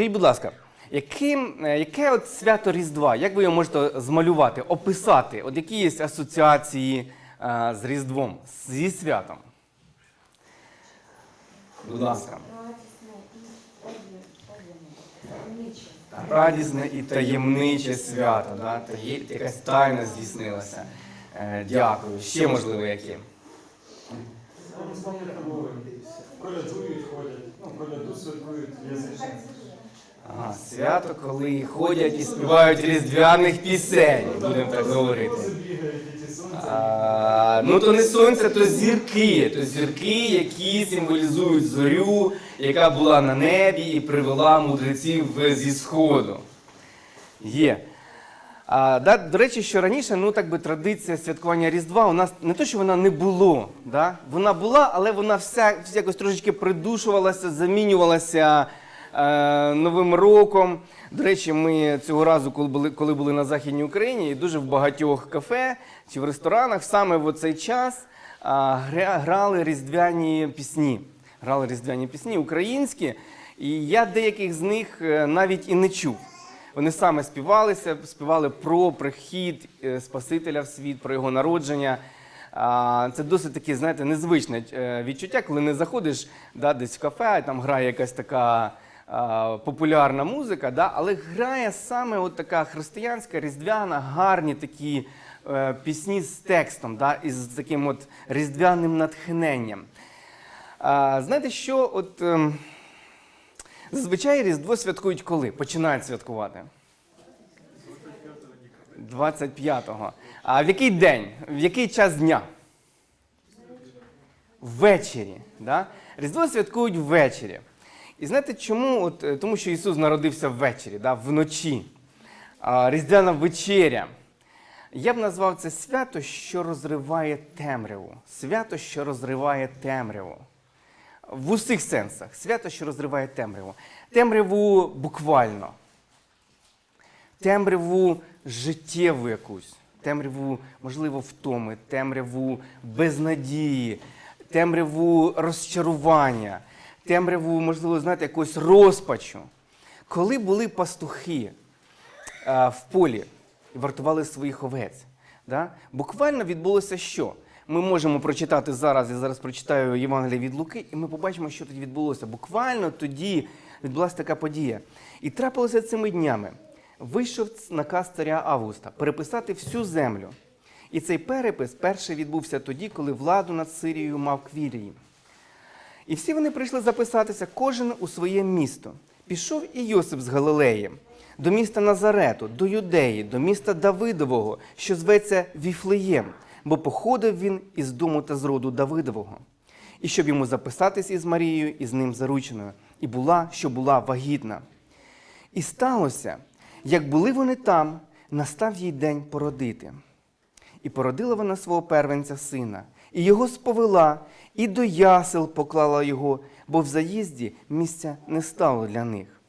Скажіть, будь ласка, яким, е, яке от свято Різдва? Як ви його можете змалювати, описати? От які є асоціації е, з Різдвом, зі святом? Будь ласка. Радісне і таємниче свято, да? Таї- якась тайна здійснилася. Е, Дякую. Ще можливо які. Колядують, ходять, ну, коляду святкують. Ага, свято, коли ходять і співають різдвяних пісень, будемо так говорити. А, ну то не сонце, то зірки. То зірки, які символізують зорю, яка була на небі і привела мудреців зі сходу. Є. А, да, до речі, що раніше, ну так би традиція святкування Різдва у нас не то, що вона не було. Да? Вона була, але вона вся якось трошечки придушувалася, замінювалася Новим роком. До речі, ми цього разу, коли були, коли були на Західній Україні, і дуже в багатьох кафе чи в ресторанах саме в цей час грали різдвяні пісні. Грали різдвяні пісні українські, і я деяких з них е, навіть і не чув. Вони саме співалися, співали про прихід е, Спасителя в світ, про його народження. Це досить таке, знаєте, незвичне е, відчуття, коли не заходиш да, десь в кафе, а там грає якась така популярна музика, да, але грає саме от така християнська, різдвяна, гарні такі е, пісні з текстом, да, і з таким от різдвяним натхненням. А, знаєте, що от. ем, Зазвичай Різдво святкують коли? Починають святкувати. 25-го. А в який день? В який час дня? Ввечері. Да? Різдво святкують ввечері. І знаєте чому? От, е, тому що Ісус народився ввечері, да? вночі. Різдвяна вечеря. Я б назвав це свято, що розриває темряву. Свято, що розриває темряву в усіх сенсах. Свято, що розриває темряву. Темряву буквально. Темряву життєву якусь. Темряву, можливо, втоми, темряву безнадії, темряву розчарування, темряву, можливо, знаєте, якогось розпачу. Коли були пастухи е, в полі і вартували своїх овець, да? буквально відбулося що? Ми можемо прочитати зараз, я зараз прочитаю Євангеліє від Луки, і ми побачимо, що тоді відбулося. Буквально тоді відбулася така подія. І трапилося цими днями. Вийшов наказ царя Августа переписати всю землю. І цей перепис перший відбувся тоді, коли владу над Сирією мав Квірій. І всі вони прийшли записатися, кожен у своє місто. Пішов і Йосип з Галилеї, до міста Назарету, до Юдеї, до міста Давидового, що зветься Віфлеєм, бо походив він із дому та з роду Давидового. І щоб йому записатись із Марією, і з ним зарученою, і була, що була вагітна. І сталося, як були вони там, настав їй день породити. І породила вона свого первенця сина, і його сповела, і до ясел поклала його, бо в заїзді місця не стало для них.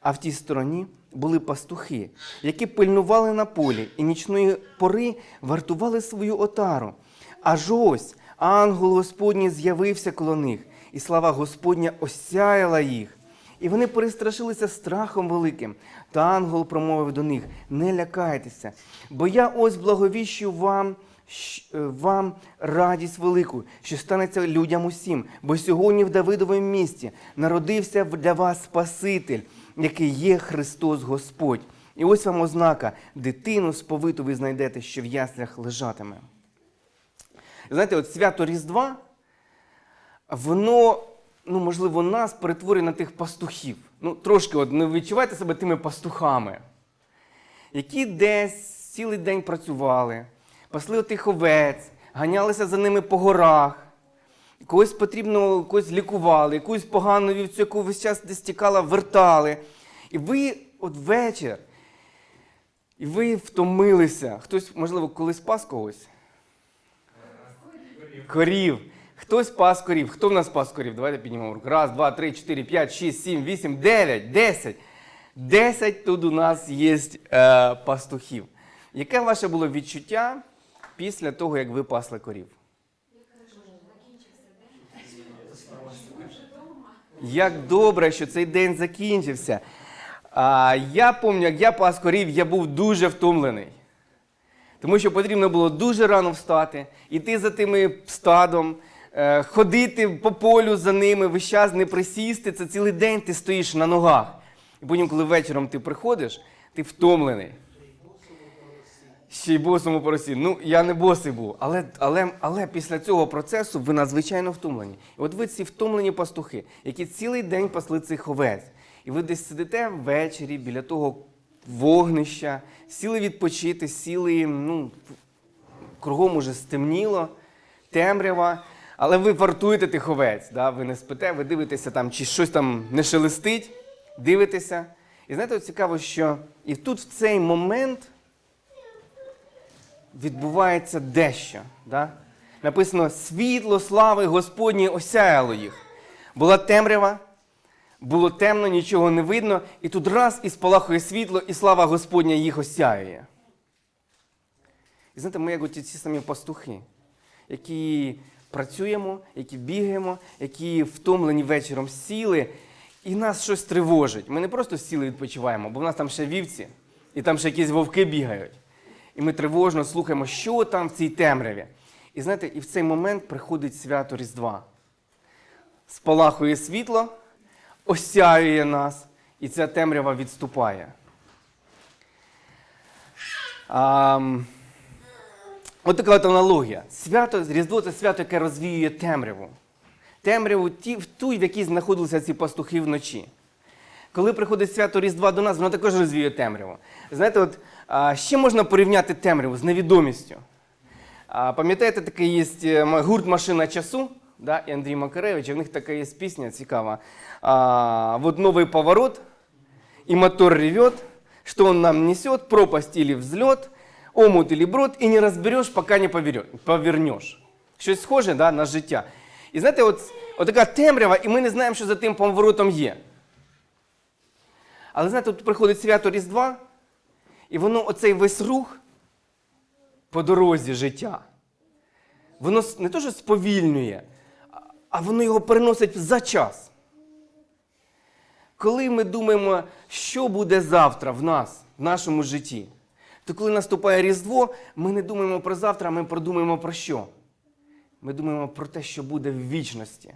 А в тій стороні були пастухи, які пильнували на полі і нічної пори вартували свою отару. Аж ось ангел Господній з'явився коло них, і слава Господня осяяла їх. І вони перестрашилися страхом великим. Та ангел промовив до них: Не лякайтеся, бо я ось благовіщу вам, е, вам радість велику, що станеться людям усім. Бо сьогодні в Давидовому місті народився для вас Спаситель, який є Христос Господь. І ось вам ознака: дитину сповиту ви знайдете, що в яслях лежатиме. Знаєте, от свято Різдва, воно, ну, можливо, нас перетворює на тих пастухів. Ну, трошки от, не відчувайте себе тими пастухами, які десь цілий день працювали, пасли отих овець, ганялися за ними по горах. Когось потрібно, когось лікували, якусь погану вівцю, яку весь час десь тікала, вертали. І ви от вечір, і ви втомилися. Хтось, можливо, колись пас когось? Корів. Хтось пас корів. Хто в нас пас корів? Давайте піднімемо руку. Раз, два, три, чотири, п'ять, шість, сім, вісім, дев'ять, десять. Десять тут у нас є е, пастухів. Яке ваше було відчуття після того, як ви пасли корів? Як добре, що цей день закінчився. А, я пам'ятаю, як я пас корів, я був дуже втомлений. Тому що потрібно було дуже рано встати, йти за тими стадом, ходити по полю за ними, весь час не присісти. Це цілий день ти стоїш на ногах. І потім, коли вечором ти приходиш, ти втомлений. Ще й босому по росі. Ну, я не босий був, але, але, але після цього процесу ви надзвичайно втомлені. І от ви ці втомлені пастухи, які цілий день пасли цих овець. І ви десь сидите ввечері біля того вогнища, сіли відпочити, сіли, ну, кругом уже стемніло, темрява. Але ви вартуєте тих овець, да? ви не спите, ви дивитеся там, чи щось там не шелестить, дивитеся. І знаєте, цікаво, що і тут в цей момент відбувається дещо. Да? Написано: світло слави Господні осяяло їх. Була темрява, було темно, нічого не видно, і тут раз і спалахує світло, і слава Господня їх осяює. І знаєте, ми як оті ці самі пастухи, які працюємо, які бігаємо, які втомлені вечором сіли, і нас щось тривожить. Ми не просто сіли відпочиваємо, бо в нас там ще вівці, і там ще якісь вовки бігають. І ми тривожно слухаємо, що там в цій темряві. І знаєте, і в цей момент приходить свято Різдва. Спалахує світло, осяює нас, і ця темрява відступає. А, от така от аналогія. Свято, Різдво це свято, яке розвіює темряву. Темряву ті, в ту, в якій знаходилися ці пастухи вночі. Коли приходить свято Різдва до нас, воно також розвіює темряву. Знаєте, от а, ще можна порівняти темряву з невідомістю. А, пам'ятаєте, такий є е, гурт Машина часу, да, і Андрій Макаревич, і в них така є пісня цікава. А, вот новий поворот, и мотор ревет, что он нам несет, пропасть или взлет, омут или брод, і не розбереш, поки не повернеш. Щось схоже да, на життя. І знаєте, от, от така темрява, і ми не знаємо, що за тим поворотом є. Але знаєте, тут приходить свято Різдва, і воно оцей весь рух по дорозі життя. Воно не то, що сповільнює, а- а воно його переносить за час. Коли ми думаємо, що буде завтра в нас, в нашому житті, то коли наступає Різдво, ми не думаємо про завтра, ми продумаємо про що? Ми думаємо про те, що буде в вічності.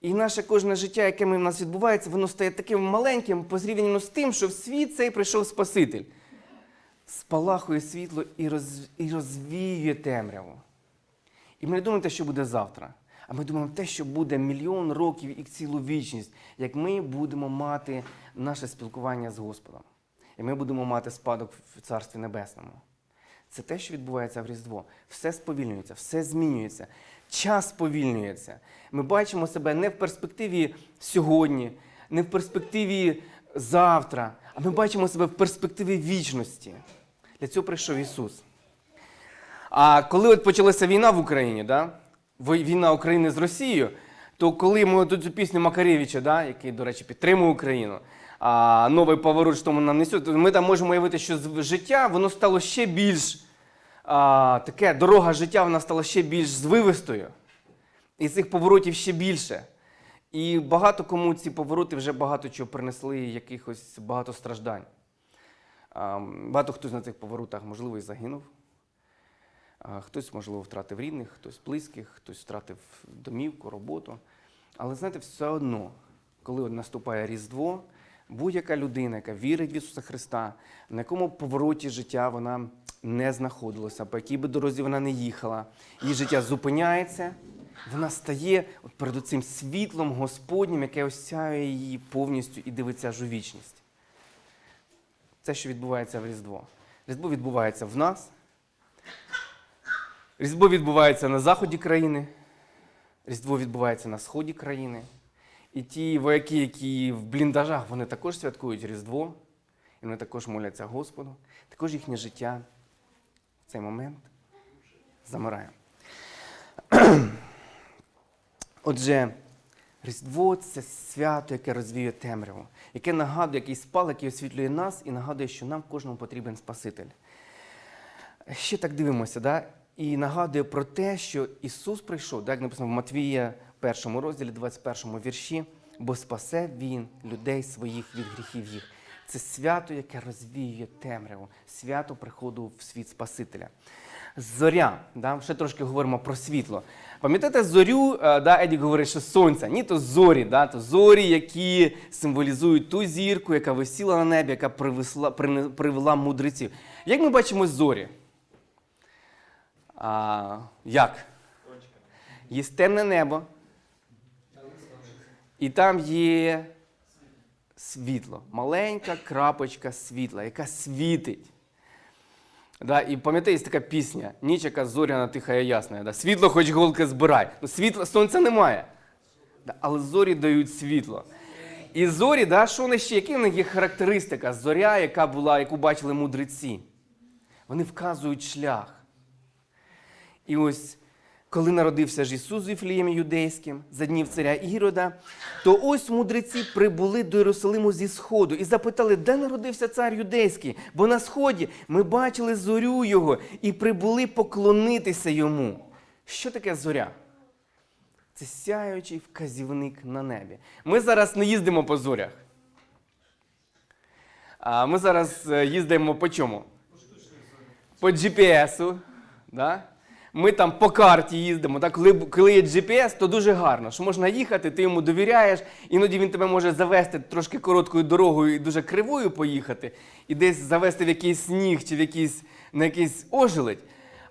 І наше кожне життя, яке в нас відбувається, воно стає таким маленьким по зрівнянню з тим, що в світ цей прийшов Спаситель. Спалахує світло і, роз, і розвіює темряву. І ми не думаємо те, що буде завтра. А ми думаємо те, що буде мільйон років і цілу вічність, як ми будемо мати наше спілкування з Господом. І ми будемо мати спадок в Царстві Небесному. Це те, що відбувається в Різдво. Все сповільнюється, все змінюється, час сповільнюється. Ми бачимо себе не в перспективі сьогодні, не в перспективі завтра, а ми бачимо себе в перспективі вічності. Для цього прийшов Ісус. А коли от почалася війна в Україні, да? війна України з Росією, то коли ми цю пісню Макаревича, да, який, до речі, підтримує Україну, а, новий поворот, що несуть, то ми там можемо уявити, що життя воно стало ще більш а, таке, дорога життя вона стала ще більш звивистою. І цих поворотів ще більше. І багато кому ці повороти вже багато чого принесли, якихось багато страждань. А, Багато хтось на цих поворотах, можливо, і загинув. А, Хтось, можливо, втратив рідних, хтось близьких, хтось втратив домівку, роботу. Але знаєте, все одно, коли наступає Різдво, будь-яка людина, яка вірить в Ісуса Христа, на якому повороті життя вона не знаходилася, по якій би дорозі вона не їхала, її життя зупиняється, вона стає от перед цим світлом Господнім, яке осяює її повністю і дивиться аж у вічність. Це, що відбувається в Різдво. Різдво відбувається в нас. Різдво відбувається на заході країни, Різдво відбувається на сході країни. І ті вояки, які в бліндажах, вони також святкують Різдво, і вони також моляться Господу. Також їхнє життя в цей момент замирає. Отже, Різдво це свято, яке розвіює темряву, яке нагадує, який спал, який освітлює нас, і нагадує, що нам кожному потрібен Спаситель. Ще так дивимося, да? і нагадує про те, що Ісус прийшов, так, як написано в Матвія, першому розділі, 21 вірші. бо спасе він людей своїх від гріхів їх. Це свято, яке розвіює темряву, свято приходу в світ Спасителя. Зоря, да? ще трошки говоримо про світло. Пам'ятаєте зорю, е, да, Едік говорить, що сонця, ні, то зорі, да? то зорі, які символізують ту зірку, яка висіла на небі, яка привесла, прини- привела мудреців. Як ми бачимо зорі? А, як? Є темне небо, і там є світло, маленька крапочка світла, яка світить. Да, і пам'ятаєте, є така пісня Ніч, яка зоряна, тиха і ясна. Да? Світло хоч голки збирай. Ну, світла, сонця немає. Да, але зорі дають світло. І зорі, да, що вони ще, які в них є характеристика? Зоря, яка була, яку бачили мудреці. Вони вказують шлях. І ось, коли народився ж Ісус в Іфліємі юдейським за днів царя Ірода, то ось мудреці прибули до Єрусалиму зі сходу і запитали, де народився цар юдейський? Бо на сході ми бачили зорю його і прибули поклонитися йому. Що таке зоря? Це сяючий вказівник на небі. Ми зараз не їздимо по зорях. А ми зараз е, їздимо по чому? По GPS. Да? Ми там по карті їздимо. Так? Коли, коли є GPS, то дуже гарно, що можна їхати, ти йому довіряєш, іноді він тебе може завести трошки короткою дорогою і дуже кривою поїхати, і десь завести в якийсь сніг чи в якийсь, на якийсь ожеледь.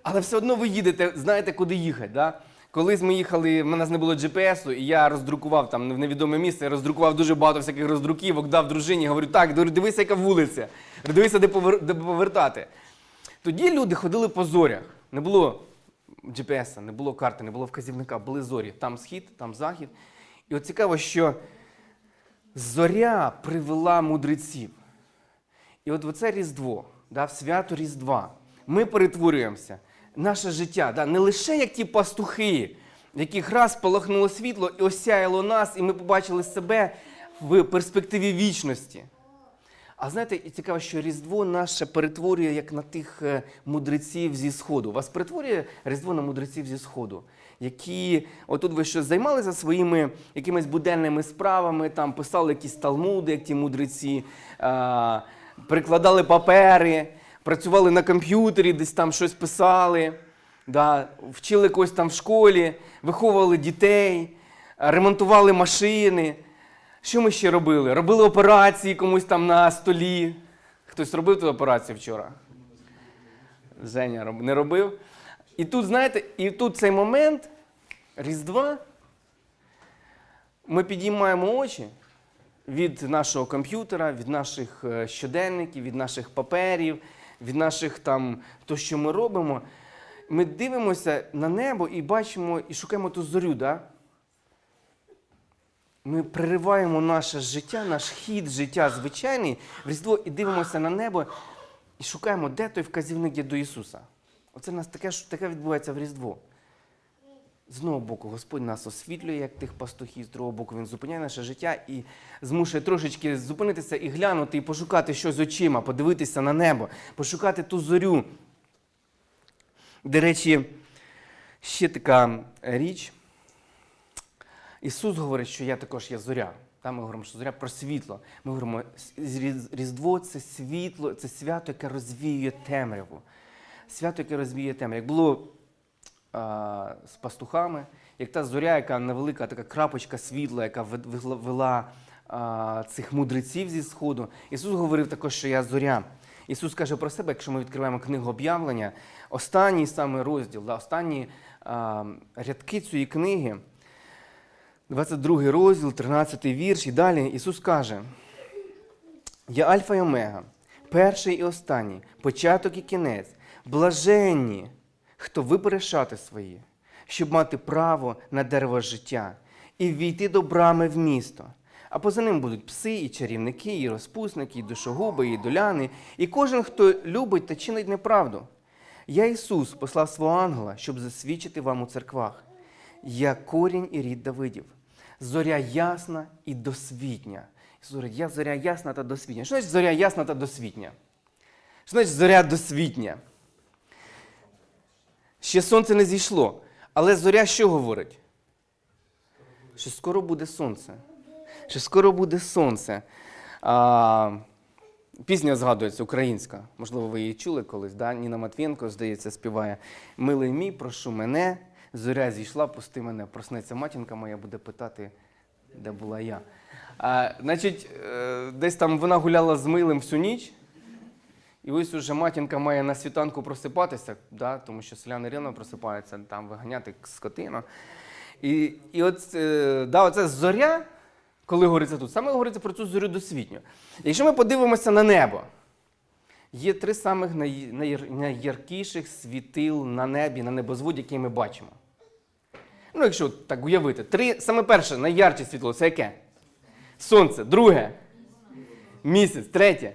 Але все одно ви їдете, знаєте, куди їхати. Да? Колись ми їхали, в мене не було GPS, і я роздрукував там в невідоме місце, я роздрукував дуже багато всяких роздруківок, дав дружині, говорю, так, дивися, яка вулиця, дивися, де повертати. Тоді люди ходили по зорях. Не було GPS, не було карти, не було вказівника, були зорі. Там схід, там захід. І от цікаво, що зоря привела мудреців. І от це Різдво, да, в свято Різдва, ми перетворюємося. Наше життя, да, не лише як ті пастухи, яких раз полохнуло світло і осяяло нас, і ми побачили себе в перспективі вічності. А знаєте, і цікаво, що Різдво наше перетворює як на тих е, мудреців зі Сходу. Вас перетворює Різдво на мудреців зі Сходу, які отут ви щось займалися своїми якимись буденними справами, там писали якісь талмуди, як ті мудреці, а, прикладали папери, працювали на комп'ютері, десь там щось писали, да, вчили когось там в школі, виховували дітей, ремонтували машини. Що ми ще робили? Робили операції комусь там на столі. Хтось робив ту операцію вчора? Женя не робив. І тут, знаєте, і тут цей момент Різдва. Ми підіймаємо очі від нашого комп'ютера, від наших е, щоденників, від наших паперів, від наших там то, що ми робимо. Ми дивимося на небо і бачимо, і шукаємо ту зорю. Да? Ми перериваємо наше життя, наш хід життя звичайний в Різдво і дивимося на небо і шукаємо, де той вказівник є до Ісуса. Оце в нас таке, таке відбувається в Різдво. З одного боку, Господь нас освітлює, як тих пастухів, з другого боку, Він зупиняє наше життя і змушує трошечки зупинитися і глянути, і пошукати щось очима, подивитися на небо, пошукати ту зорю. До речі, ще така річ. Ісус говорить, що я також є зоря. Там ми говоримо, що зоря про світло. Ми говоримо, Різдво це світло, це свято, яке розвіює темряву. Свято, яке розвіює темряву. Як було а, з пастухами, як та зоря, яка невелика така крапочка світла, яка вела а, цих мудреців зі сходу. Ісус говорив також, що я зоря. Ісус каже про себе, якщо ми відкриваємо книгу об'явлення, останній саме розділ, да, останні а, рядки цієї книги. 22 розділ, 13 вірш і далі Ісус каже: Я Альфа і Омега, перший і останній, початок і кінець, блаженні, хто вибере шати свої, щоб мати право на дерево життя і ввійти до брами в місто. А поза ним будуть пси, і чарівники, і розпусники, і душогуби, і доляни, і кожен, хто любить та чинить неправду. Я Ісус послав свого ангела, щоб засвідчити вам у церквах. Я корінь і рід Давидів, зоря ясна і досвітня. Я зоря ясна та досвітня. Що значить зоря ясна та досвітня? Що значить зоря досвітня? Ще сонце не зійшло. Але зоря що говорить? Що скоро буде сонце. що скоро буде сонце. А, пісня згадується українська. Можливо, ви її чули колись. Да? Ніна Матвієнко, здається, співає Милий мій, прошу мене, зоря зійшла, пусти мене. Проснеться матінка моя, буде питати, де була я. А, значить, е, десь там вона гуляла з милим всю ніч. І ось уже матінка має на світанку просипатися, да, тому що селяни рівно просипаються, там виганяти скотину. І, і от, е, да, оце зоря, коли говориться тут, саме говориться про цю зорю досвітню. Якщо ми подивимося на небо, є три самих най, най, найяркіших світил на небі, на небозводі, які ми бачимо. Ну, якщо так уявити, три, саме перше, найярче світло це яке? Сонце. Друге. Місяць. Третє.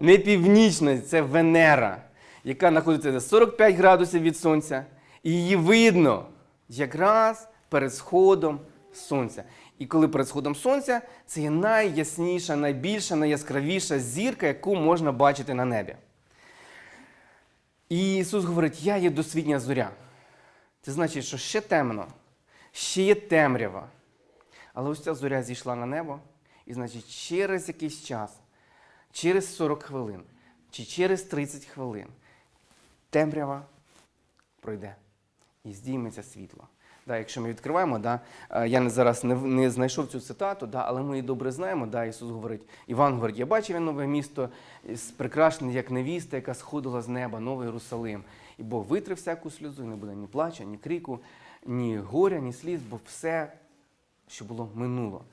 Не це Венера, яка знаходиться за 45 градусів від Сонця. І її видно якраз перед сходом Сонця. І коли перед сходом Сонця, це є найясніша, найбільша, найяскравіша зірка, яку можна бачити на небі. І Ісус говорить: Я є досвітня зоря. Це значить, що ще темно, ще є темрява. Але ось ця зоря зійшла на небо, і значить, через якийсь час через 40 хвилин чи через 30 хвилин темрява пройде і здійметься світло. Да, якщо ми відкриваємо, да, е, я зараз не, не знайшов цю цитату, да, але ми її добре знаємо. Да, Ісус говорить, Іван говорить, я бачив я нове місто, з- прикрашене як невіста, яка сходила з неба, новий Єрусалим. І Бог витре всяку сльозу, і не буде ні плача, ні крику, ні горя, ні сліз, бо все, що було, минуло.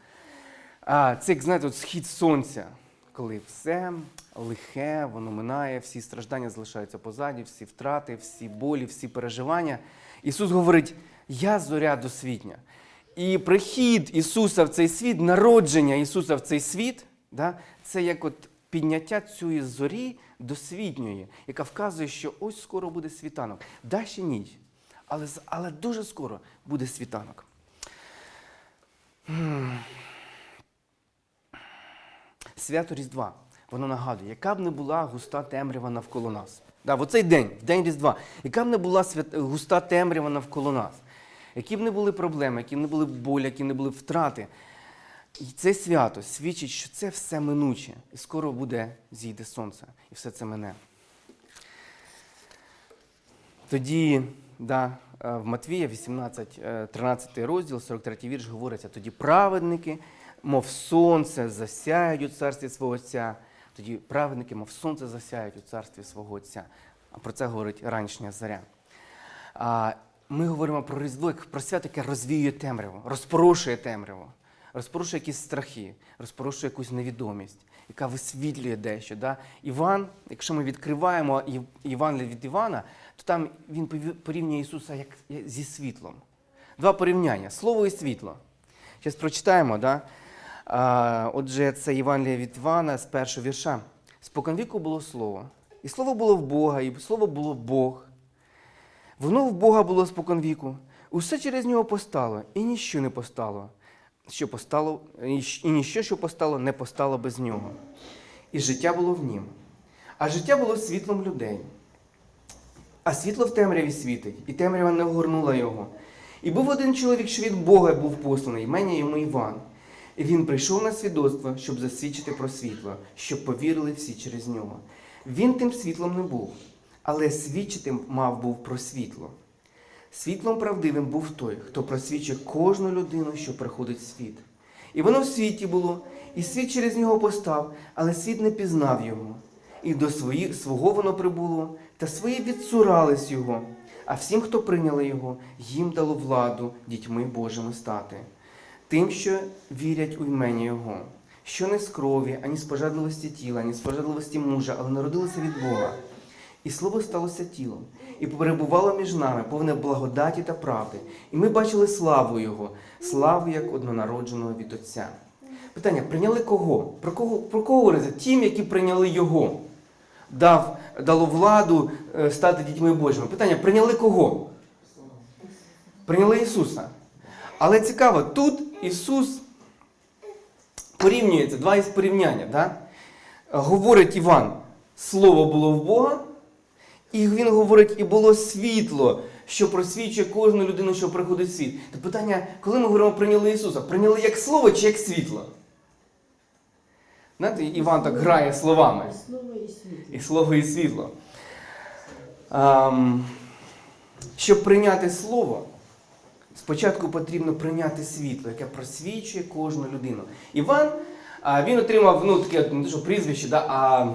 А це, як знаєте, от схід сонця, коли все лихе, воно минає, всі страждання залишаються позаді, всі втрати, всі болі, всі переживання. Ісус говорить: Я зоря досвітня. І прихід Ісуса в цей світ, народження Ісуса в цей світ, да, це як от підняття цієї зорі досвітньої, яка вказує, що ось скоро буде світанок. Да, ще ніч, але, але дуже скоро буде світанок. Свято Різдва. Воно нагадує, яка б не була густа темрява навколо нас. Да, в оцей день, в день Різдва, яка б не була свят... густа темрява навколо нас, які б не були проблеми, які б не були болі, які б не були втрати. І це свято свідчить, що це все минуче, і скоро буде зійде сонце, і все це мене. Тоді, да, е, в Матвія 18, е, 13 розділ, 43 вірш говориться, тоді праведники, мов сонце, засяють у царстві свого Отця. Тоді праведники, мов сонце, засяють у царстві свого Отця. А про це говорить ранішня заря. Ми говоримо про Різдво, як про свято, яке розвіює темряву, розпорушує темряву, розпорушує якісь страхи, розпорушує якусь невідомість, яка висвітлює дещо. Да? Іван, якщо ми відкриваємо Ів- Євангеліє від Івана, то там він порівнює Ісуса як зі світлом. Два порівняння слово і світло. Зараз прочитаємо, да? отже, це Євангеліє від Івана з першого вірша. Споконвіку було слово, і слово було в Бога, і слово було Бог. Воно в Бога було споконвіку. Усе через нього постало, і ніщо не постало, що постало, і ніщо, що постало, не постало без нього. І життя було в нім. А життя було світлом людей. А світло в темряві світить, і темрява не огорнула його. І був один чоловік, що від Бога був посланий, імення йому Іван. І він прийшов на свідоцтво, щоб засвідчити про світло, щоб повірили всі через нього. Він тим світлом не був, але свідчити мав був про світло. Світлом правдивим був той, хто просвічує кожну людину, що приходить в світ. І воно в світі було, і світ через нього постав, але світ не пізнав його. І до свої, свого воно прибуло, та свої відсурались його. А всім, хто прийняли його, їм дало владу дітьми Божими стати. Тим, що вірять у імені Його, що не з крові, ані з пожадливості тіла, ані з пожадливості мужа, але народилося від Бога. І слово сталося тілом, і перебувало між нами, повне благодаті та правди. І ми бачили славу Його, славу як однонародженого від Отця. Питання: прийняли кого? Про кого, про кого говориться? Тим, які прийняли Його. Дав, дало владу е, стати дітьми Божими. Питання: прийняли кого? Прийняли Ісуса. Але цікаво, тут Ісус порівнюється, два із порівняння. Да? Говорить Іван, слово було в Бога, І він говорить, і було світло, що просвічує кожну людину, що приходить в світ. То питання, коли ми говоримо прийняли Ісуса, прийняли як слово чи як світло? Знаєте, Іван так грає словами. Слово і світло. І слово, і світло. Ам, щоб прийняти слово, спочатку потрібно прийняти світло, яке просвічує кожну людину. Іван, а, він отримав ну, таке не те, що прізвище, да, а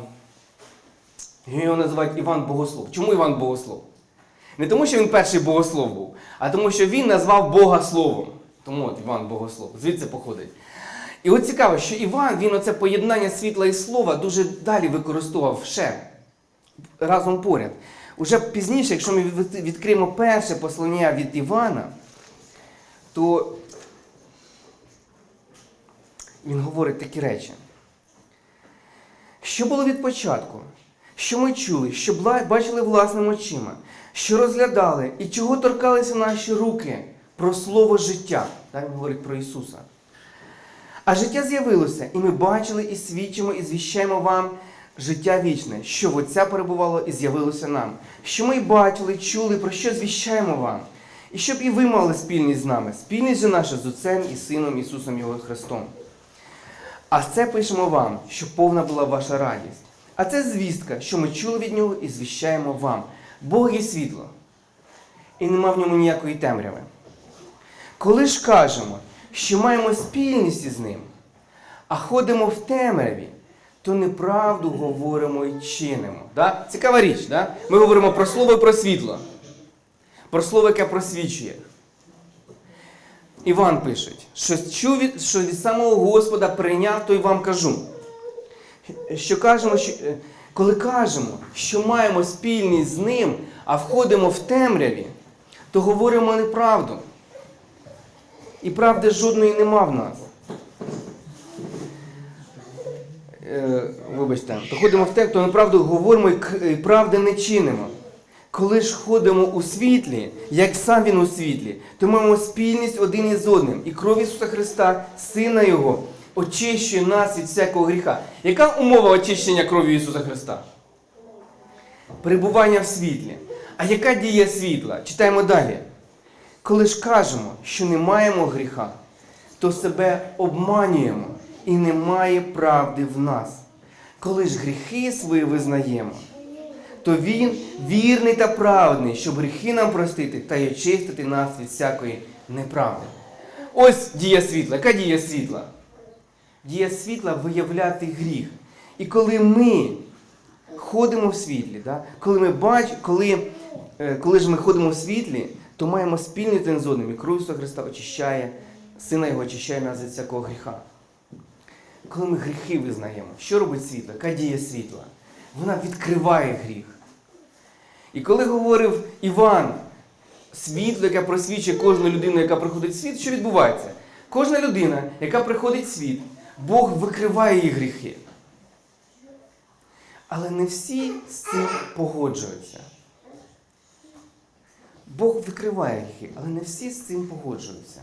його називають Іван Богослов. Чому Іван Богослов? Не тому, що він перший богослов був, а тому, що він назвав Бога Словом. Тому от Іван Богослов, звідси походить. І от цікаво, що Іван, він оце поєднання світла і слова дуже далі використовував ще разом поряд. Уже пізніше, якщо ми відкриємо перше послання від Івана, то він говорить такі речі. Що було від початку? Що ми чули, що бачили власними очима, що розглядали і чого торкалися наші руки про слово життя. Так він говорить про Ісуса. А життя з'явилося, і ми бачили, і свідчимо, і звіщаємо вам життя вічне, що в Отця перебувало і з'явилося нам. Що ми бачили, чули, про що звіщаємо вам. І щоб і ви мали спільність з нами, спільність же наша з Отцем і Сином Ісусом Його Христом. А це пишемо вам, щоб повна була ваша радість. А це звістка, що ми чули від нього і звіщаємо вам. Бог є світло, і нема в ньому ніякої темряви. Коли ж кажемо, що маємо спільність із ним, а ходимо в темряві, то неправду говоримо і чинимо. Да? Цікава річ, да? ми говоримо про слово і про світло, про слово, яке просвічує. Іван пише, що чув що від самого Господа прийняв, то й вам кажу. Що кажемо, що, е, коли кажемо, що маємо спільність з ним, а входимо в темряві, то говоримо неправду. І правди жодної нема в нас. Е, вибачте, то ходимо в те, то неправду говоримо і правди не чинимо. Коли ж ходимо у світлі, як сам він у світлі, то маємо спільність один із одним. І кров Ісуса Христа, Сина Його, очищує нас від всякого гріха. Яка умова очищення крові Ісуса Христа? Перебування в світлі. А яка дія світла? Читаємо далі. Коли ж кажемо, що не маємо гріха, то себе обманюємо і немає правди в нас. Коли ж гріхи свої визнаємо, то Він вірний та праведний, щоб гріхи нам простити та й очистити нас від всякої неправди. Ось дія світла. Яка дія світла? Дія світла виявляти гріх. І коли ми ходимо в світлі, да? коли ми бачимо, коли, е, коли ж ми ходимо в світлі, то маємо спільний один з одним. І кров Ісуса Христа очищає, Сина Його очищає нас від всякого гріха. Коли ми гріхи визнаємо, що робить світло? Яка дія світла? Вона відкриває гріх. І коли говорив Іван, світло, яке просвічує кожну людину, яка приходить в світ, що відбувається? Кожна людина, яка приходить в світ, Бог викриває її гріхи. Але не всі з цим погоджуються. Бог викриває гріхи, але не всі з цим погоджуються.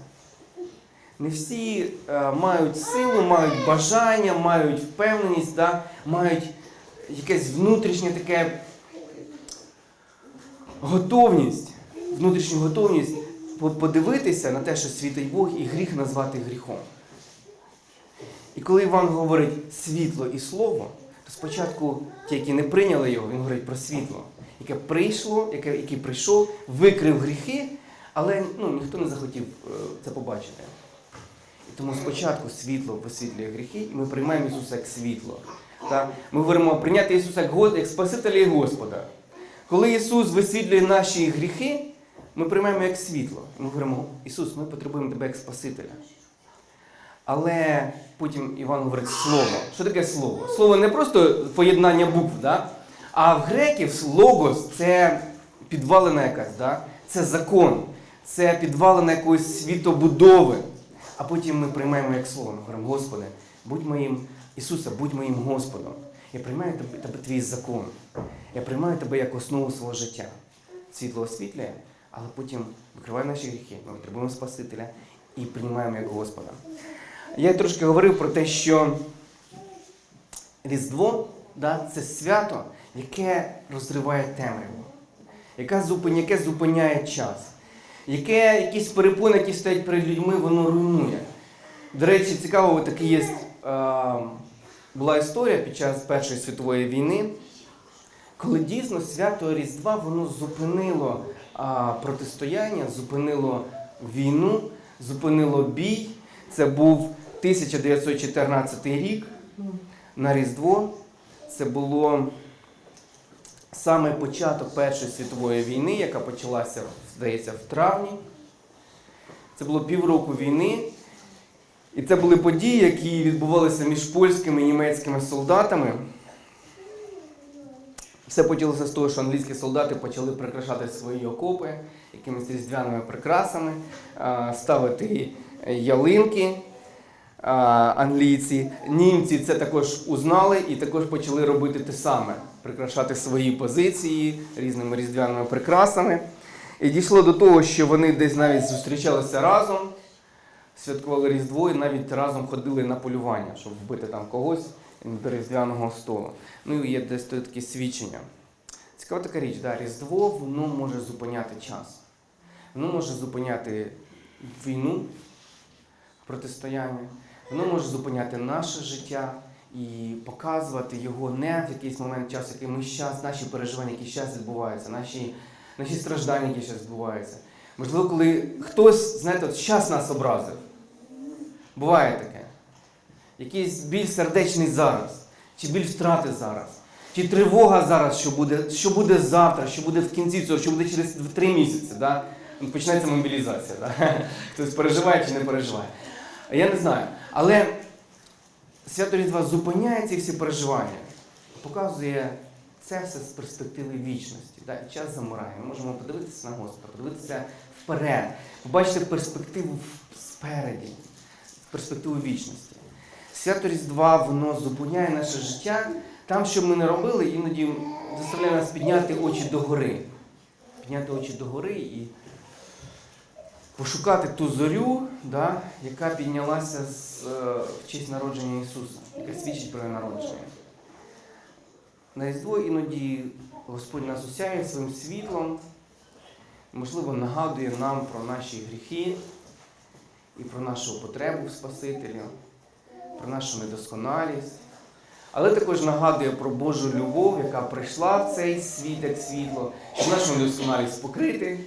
Не всі е, мають силу, мають бажання, мають впевненість, да? мають якесь внутрішнє таке готовність, внутрішню готовність подивитися на те, що світить Бог, і гріх назвати гріхом. І коли Іван говорить світло і слово, то спочатку ті, які не прийняли його, він говорить про світло, яке прийшло, яке, який прийшов, викрив гріхи, але ну, ніхто не захотів е, це побачити. І тому спочатку світло висвітлює гріхи, і ми приймаємо Ісуса як світло. Так? Ми говоримо прийняти Ісуса як, як Спасителя і Господа. Коли Ісус висвітлює наші гріхи, ми приймаємо як світло. Ми говоримо, Ісус, ми потребуємо Тебе як Спасителя. Але потім Іван говорить слово. Що таке слово? Слово не просто поєднання букв, да? а в греків логос це підвалина якась, да? це закон, це підвалина якоїсь світобудови. А потім ми приймаємо як слово. Ми говоримо, Господи, будь моїм Ісусе, будь моїм Господом. Я приймаю тебе, тебе твій закон. Я приймаю тебе як основу свого життя. Світло освітлює, але потім викриває наші гріхи. Ми потребуємо Спасителя і приймаємо як Господа. Я трошки говорив про те, що Різдво да, це свято, яке розриває темряву, яке зупиняє, яке зупиняє час, яке якісь перепони, які стоять перед людьми, воно руйнує. До речі, цікаво, таке є, е, була історія під час Першої світової війни, коли дійсно свято Різдва воно зупинило а, протистояння, зупинило війну, зупинило бій. Це був 1914 рік на Різдво. Це було саме початок Першої світової війни, яка почалася, здається, в травні. Це було півроку війни. І це були події, які відбувалися між польськими і німецькими солдатами. Все почалося з того, що англійські солдати почали прикрашати свої окопи якимись різдвяними прикрасами, ставити ялинки англійці. Німці це також узнали і також почали робити те саме, прикрашати свої позиції різними різдвяними прикрасами. І дійшло до того, що вони десь навіть зустрічалися разом, святкували Різдво і навіть разом ходили на полювання, щоб вбити там когось до різдвяного столу. Ну і є десь такі свідчення. Цікава така річ, да, Різдво воно може зупиняти час. Воно може зупиняти війну, протистояння, воно може зупиняти наше життя і показувати його не в якийсь момент часу, який ми щас, наші переживання, які зараз відбуваються, наші, наші страждання, які зараз відбуваються. Можливо, коли хтось, знаєте, от щас нас образив. Буває таке. Якийсь біль сердечний зараз, чи біль втрати зараз, чи тривога зараз, що буде, що буде завтра, що буде в кінці цього, що буде через три місяці. Да? Почнеться мобілізація. Да? Хтось переживає чи не переживає. Я не знаю. Але свято Різдва зупиняє ці всі переживання, показує це все з перспективи вічності. І час замирає. Ми можемо подивитися на Господа, подивитися вперед, побачити перспективу спереді, перспективу вічності. Свято Різдва воно зупиняє наше життя. Там, що ми не робили, іноді заставляє нас підняти очі догори. Підняти очі догори і пошукати ту зорю, да, яка піднялася з, е, в честь народження Ісуса, яка свідчить про народження. На Різдво іноді Господь нас усяє своїм світлом, можливо, нагадує нам про наші гріхи і про нашу потребу в Спасителю, про нашу недосконалість. Але також нагадує про Божу любов, яка прийшла в цей світ як світло, щоб нашу недосконалість покрити,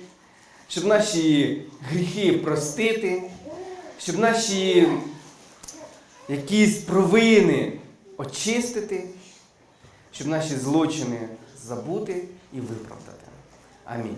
щоб наші гріхи простити, щоб наші якісь провини очистити, щоб наші злочини забути і виправдати. Амінь.